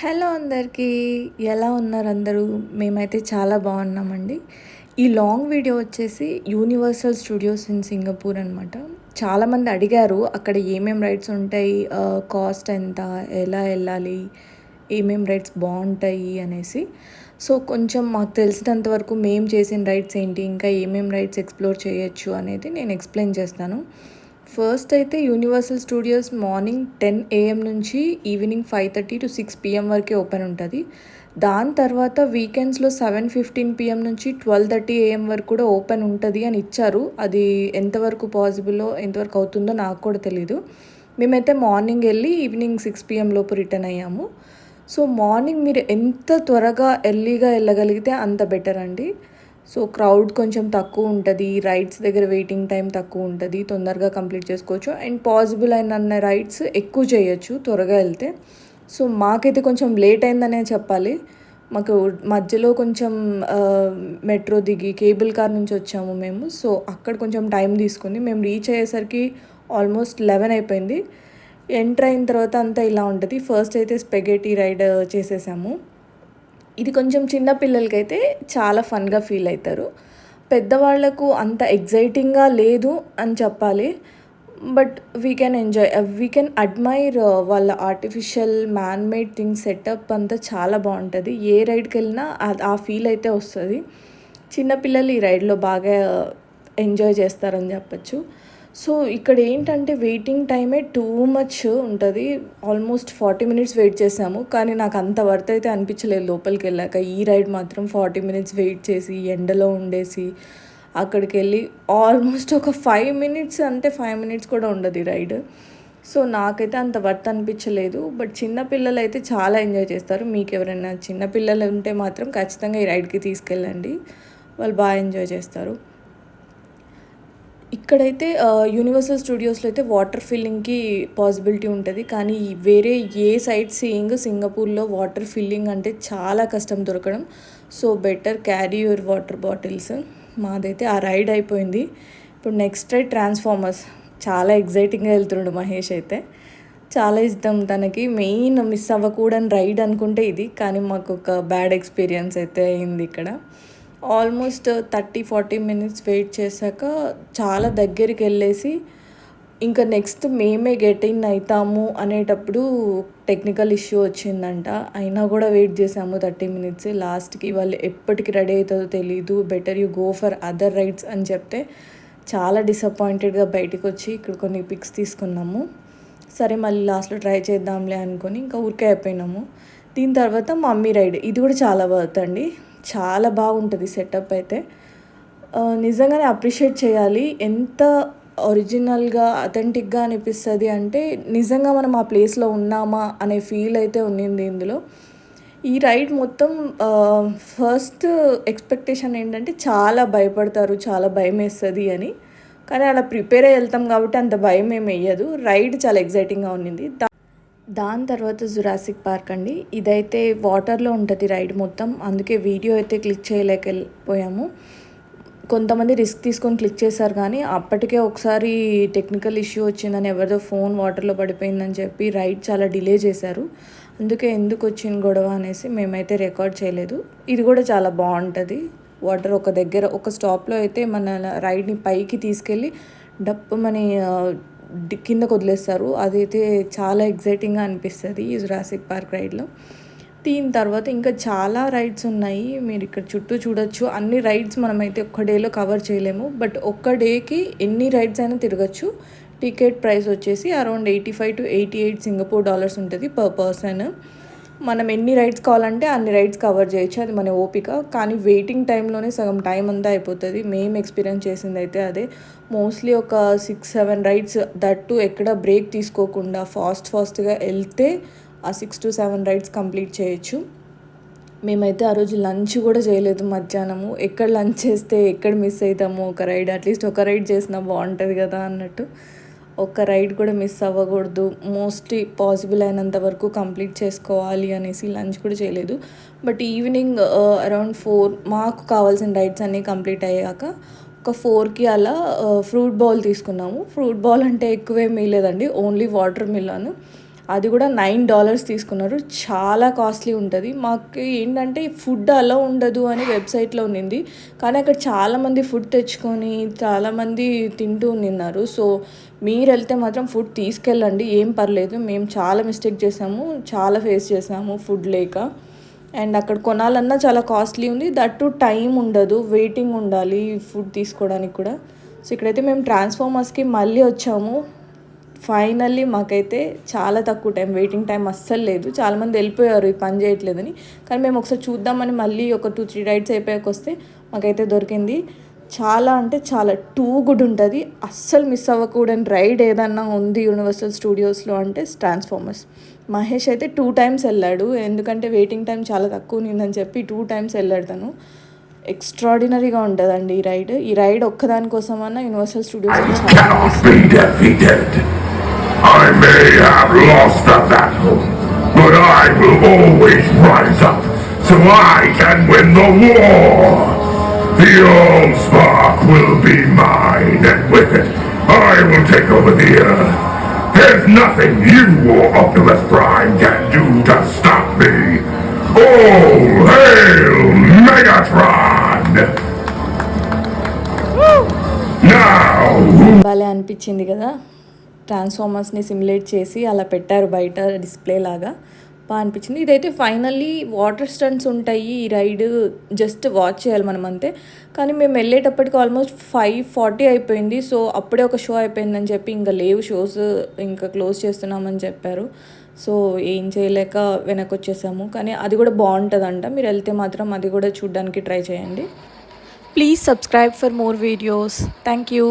Hello అందరికీ ఎలా ఉన్నారు అందరూ? మేమైతే చాలా బాగున్నామండి. ఈ లాంగ్ వీడియో వచ్చేసి యూనివర్సల్ స్టూడియోస్ ఇన్ సింగపూర్ అనమాట చాలామంది అడిగారు అక్కడ ఏమేమి రైడ్స్ ఉంటాయి కాస్ట్ ఎంత ఎలా వెళ్ళాలి ఏమేం రైడ్స్ బాగుంటాయి అనేసి. సో కొంచెం మాకు తెలిసినంత వరకు మేము చేసిన రైడ్స్ ఏంటి ఇంకా ఏమేం రైడ్స్ ఎక్స్ప్లోర్ చేయొచ్చు అనేది నేను ఎక్స్ప్లెయిన్ చేస్తాను. ఫస్ట్ అయితే Universal Studios morning ten AM నుంచి evening five thirty to six PM వరకే ఓపెన్ ఉంటుంది. దాని తర్వాత వీకెండ్స్లో సెవెన్ ఫిఫ్టీన్ పిఎం నుంచి ట్వెల్వ్ థర్టీ ఏఎం వరకు కూడా ఓపెన్ ఉంటుంది అని ఇచ్చారు. అది ఎంతవరకు పాసిబుల్లో ఎంతవరకు అవుతుందో నాకు కూడా తెలీదు. మేమైతే మార్నింగ్ వెళ్ళి ఈవినింగ్ సిక్స్ పిఎం లోపు రిటర్న్ అయ్యాము. సో మార్నింగ్ మీరు ఎంత త్వరగా ఎర్లీగా వెళ్ళగలిగితే అంత బెటర్ అండి. సో క్రౌడ్ కొంచెం తక్కువ ఉంటుంది రైడ్స్ దగ్గర వెయిటింగ్ టైం తక్కువ ఉంటుంది తొందరగా కంప్లీట్ చేసుకోవచ్చు. అండ్ పాసిబుల్ అయిన రైడ్స్ ఎక్కువ చేయొచ్చు త్వరగా వెళ్తే. సో మాకైతే కొంచెం లేట్ అయిందనే చెప్పాలి. మాకు మధ్యలో కొంచెం మెట్రో దిగి కేబుల్ కార్ నుంచి వచ్చాము మేము. సో అక్కడ కొంచెం టైం తీసుకుంది. మేము రీచ్ అయ్యేసరికి ఆల్మోస్ట్ లెవెన్ అయిపోయింది. ఎంటర్ అయిన తర్వాత అంతా ఇలా ఉంటుంది. ఫస్ట్ అయితే స్పెగెటీ రైడ్ చేసేసాము. ఇది కొంచెం చిన్న పిల్లలకైతే చాలా ఫన్గా ఫీల్ అవుతారు. పెద్దవాళ్ళకు అంత ఎగ్జైటింగ్గా లేదు అని చెప్పాలి. But we can enjoy we can admire వాళ్ళ artificial man made things setup అంతా చాలా బాగుంటుంది. ఏ రైడ్కి వెళ్ళినా ఆ ఫీల్ అయితే వస్తుంది. చిన్నపిల్లలు ఈ రైడ్లో బాగా ఎంజాయ్ చేస్తారని చెప్పచ్చు. సో ఇక్కడ ఏంటంటే వెయిటింగ్ టైమే టూ మచ్ ఉంటుంది. ఆల్మోస్ట్ ఫార్టీ మినిట్స్ వెయిట్ చేసాము. కానీ నాకు అంత వర్త్ అయితే అనిపించలేదు లోపలికి వెళ్ళాక. ఈ రైడ్ మాత్రం ఫార్టీ మినిట్స్ వెయిట్ చేసి ఎండలో ఉండేసి అక్కడికి వెళ్ళి ఆల్మోస్ట్ ఒక ఫైవ్ మినిట్స్ అంటే ఫైవ్ మినిట్స్ కూడా ఉండదు ఈ రైడ్ సో నాకైతే అంత వర్త్ అనిపించలేదు. బట్ చిన్నపిల్లలు అయితే చాలా ఎంజాయ్ చేస్తారు. మీకు ఎవరైనా చిన్నపిల్లలు ఉంటే మాత్రం ఖచ్చితంగా ఈ రైడ్కి తీసుకెళ్ళండి. వాళ్ళు బాగా ఎంజాయ్ చేస్తారు. ఇక్కడైతే యూనివర్సల్ స్టూడియోస్లో అయితే వాటర్ ఫిల్లింగ్కి పాసిబిలిటీ ఉంటుంది. కానీ వేరే ఏ సైట్ సీయింగ్ సింగపూర్లో వాటర్ ఫిల్లింగ్ అంటే చాలా కష్టం దొరకడం. So better carry your water bottles మాదైతే ఆ రైడ్ అయిపోయింది. ఇప్పుడు నెక్స్ట్ రైడ్ ట్రాన్స్ఫార్మర్స్ చాలా ఎగ్జైటింగ్గా వెళ్తుండు మహేష్ అయితే. చాలా ఇష్టం తనకి. మెయిన్ మిస్ అవ్వకూడని రైడ్ అనుకుంటే ఇది. కానీ మాకు ఒక బ్యాడ్ ఎక్స్పీరియన్స్ అయితే అయింది ఇక్కడ. Almost thirty forty minutes wait చేశాక చాలా దగ్గరికి వెళ్ళేసి ఇంకా నెక్స్ట్ మేమే గెట్ ఇన్ అవుతాము అనేటప్పుడు టెక్నికల్ ఇష్యూ వచ్చిందంట. అయినా కూడా వెయిట్ చేసాము థర్టీ మినిట్స్. లాస్ట్కి వాళ్ళు ఎప్పటికి రెడీ అవుతుందో తెలీదు. Better you go for other rides అని చెప్తే చాలా డిసప్పాయింటెడ్గా బయటకు వచ్చి ఇక్కడ కొన్ని పిక్స్ తీసుకున్నాము. సరే మళ్ళీ లాస్ట్లో ట్రై చేద్దాంలే అనుకొని ఇంకా ఊరికే అయిపోయినాము. దీని తర్వాత మమ్మీ రైడ్. ఇది కూడా చాలా వర్త్ అండి. చాలా బాగుంటుంది సెటప్ అయితే. నిజంగానే అప్రిషియేట్ చేయాలి. ఎంత ఒరిజినల్గా అథెంటిక్గా అనిపిస్తుంది అంటే నిజంగా మనం ఆ ప్లేస్లో ఉన్నామా అనే ఫీల్ అయితే ఉన్నింది ఇందులో. ఈ రైడ్ మొత్తం ఫస్ట్ ఎక్స్పెక్టేషన్ ఏంటంటే చాలా భయపడతారు చాలా భయం వేస్తుంది అని. కానీ అలా ప్రిపేర్ అయ్యి వెళ్తాం కాబట్టి అంత భయం ఏమి వేయదు. రైడ్ చాలా ఎగ్జైటింగ్గా ఉన్నింది. దాని తర్వాత జురాసిక్ పార్క్ అండి. ఇదైతే వాటర్లో ఉంటుంది రైడ్ మొత్తం. అందుకే వీడియో అయితే క్లిక్ చేయలేకపోయాము. కొంతమంది రిస్క్ తీసుకొని క్లిక్ చేశారు కానీ అప్పటికే ఒకసారి టెక్నికల్ ఇష్యూ వచ్చిందని ఎవరిదో ఫోన్ వాటర్లో పడిపోయిందని చెప్పి రైడ్ చాలా డిలే చేశారు. అందుకే ఎందుకు వచ్చిన గొడవ అనేసి మేమైతే రికార్డ్ చేయలేదు. ఇది కూడా చాలా బాగుంటుంది. వాటర్ ఒక దగ్గర ఒక స్టాప్లో అయితే మన రైడ్ని పైకి తీసుకెళ్ళి డప్పు మన కిందకు వదిలేస్తారు. అదైతే చాలా ఎగ్జైటింగ్గా అనిపిస్తుంది ఈ జురాసిక్ పార్క్ రైడ్లో. దీని తర్వాత ఇంకా చాలా రైడ్స్ ఉన్నాయి. మీరు ఇక్కడ చుట్టూ చూడొచ్చు. అన్ని రైడ్స్ మనమైతే ఒక్క డేలో కవర్ చేయలేము. బట్ ఒక్క డేకి ఎన్ని రైడ్స్ అయినా తిరగచ్చు. టికెట్ ప్రైస్ వచ్చేసి around eighty five to eighty eight Singapore dollars ఉంటుంది పర్ పర్సన్. మనం ఎన్ని రైడ్స్ కావాలంటే అన్ని రైడ్స్ కవర్ చేయొచ్చు. అది మన ఓపిక. కానీ వెయిటింగ్ టైంలోనే సగం టైం అంతా అయిపోతుంది. మేము ఎక్స్పీరియన్స్ చేసింది అయితే అదే. మోస్ట్లీ ఒక సిక్స్ సెవెన్ రైడ్స్ దట్టు ఎక్కడ బ్రేక్ తీసుకోకుండా ఫాస్ట్ ఫాస్ట్గా వెళ్తే ఆ six to seven rides complete చేయొచ్చు. మేమైతే ఆ రోజు లంచ్ కూడా చేయలేదు మధ్యాహ్నము. ఎక్కడ లంచ్ చేస్తే ఎక్కడ మిస్ అవుతాము ఒక రైడ్ అట్లీస్ట్ ఒక రైడ్ చేసినా బాగుంటుంది కదా అన్నట్టు. ఒక్క రైడ్ కూడా మిస్ అవ్వకూడదు. మోస్ట్లీ పాసిబుల్ అయినంత వరకు కంప్లీట్ చేసుకోవాలి అనేసి లంచ్ కూడా చేయలేదు. బట్ ఈవినింగ్ అరౌండ్ ఫోర్ మాకు కావాల్సిన రైడ్స్ అన్నీ కంప్లీట్ అయ్యాక ఒక ఫోర్కి అలా ఫ్రూట్ బౌల్ తీసుకున్నాము. ఫ్రూట్ బౌల్ అంటే ఎక్కువేమీ లేదండి. Only watermelon. అది కూడా నైన్ డాలర్స్ తీసుకున్నారు. చాలా కాస్ట్లీ ఉంటుంది. మాకు ఏంటంటే ఫుడ్ అలా ఉండదు అని వెబ్సైట్లో ఉన్నింది. కానీ అక్కడ చాలామంది ఫుడ్ తెచ్చుకొని చాలామంది తింటూ ఉన్నారు సో మీరు వెళ్తే మాత్రం ఫుడ్ తీసుకెళ్ళండి ఏం పర్లేదు. మేము చాలా మిస్టేక్ చేసాము చాలా ఫేస్ చేసాము ఫుడ్ లేక. అండ్ అక్కడ కొనాలన్నా చాలా కాస్ట్లీ ఉంది. దట్ టు టైం ఉండదు వెయిటింగ్ ఉండాలి ఫుడ్ తీసుకోవడానికి కూడా. సో ఇక్కడైతే మేము ట్రాన్స్ఫార్మర్స్కి మళ్ళీ వచ్చాము. ఫైనల్లీ మాకైతే చాలా తక్కువ టైం వెయిటింగ్ టైం అస్సలు లేదు. చాలామంది వెళ్ళిపోయారు ఇది పని చేయట్లేదని. కానీ మేము ఒకసారి చూద్దామని మళ్ళీ ఒక టూ త్రీ రైడ్స్ అయిపోయాక వస్తే మాకైతే దొరికింది. చాలా అంటే చాలా టూ గుడ్ ఉంటుంది. అస్సలు మిస్ అవ్వకూడని రైడ్ ఏదన్నా ఉంది యూనివర్సల్ స్టూడియోస్లో అంటే ట్రాన్స్ఫార్మర్స్. మహేష్ అయితే టూ టైమ్స్ వెళ్ళాడు. ఎందుకంటే వెయిటింగ్ టైం చాలా తక్కువ ఉందని చెప్పి టూ టైమ్స్ వెళ్ళాడు తను. ఎక్స్ట్రాడినరీగా ఉంటుందండి ఈ రైడ్. ఈ రైడ్ ఒక్కదానికోసమన్నా యూనివర్సల్ స్టూడియోస్ చాలా but I will always rise up so I can win the war. The old spark will be mine, and with it, I will take over the earth. There's nothing you or Optimus Prime can do to stop me. All hail Megatron! Now, who భలే అనిపించింది కదా ట్రాన్స్ఫార్మర్స్ని simulate చేసి అలా పెట్టారు బయట display లాగా బాగా అనిపించింది. ఇదైతే ఫైనల్లీ వాటర్ స్టంట్స్ ఉంటాయి. ఈ రైడ్ జస్ట్ వాచ్ చేయాలి మనం అంతే. కానీ మేము వెళ్ళేటప్పటికి ఆల్మోస్ట్ ఫైవ్ ఫార్టీ అయిపోయింది. సో అప్పుడే ఒక షో అయిపోయిందని చెప్పి ఇంకా లేవు షోస్. ఇంకా క్లోజ్ చేస్తున్నామని చెప్పారు. సో ఏం చేయలేక వెనక్కి వచ్చేసాము. కానీ అది కూడా బాగుంటుందంట. మీరు వెళ్తే మాత్రం అది కూడా చూడడానికి ట్రై చేయండి. Please subscribe for more videos thank you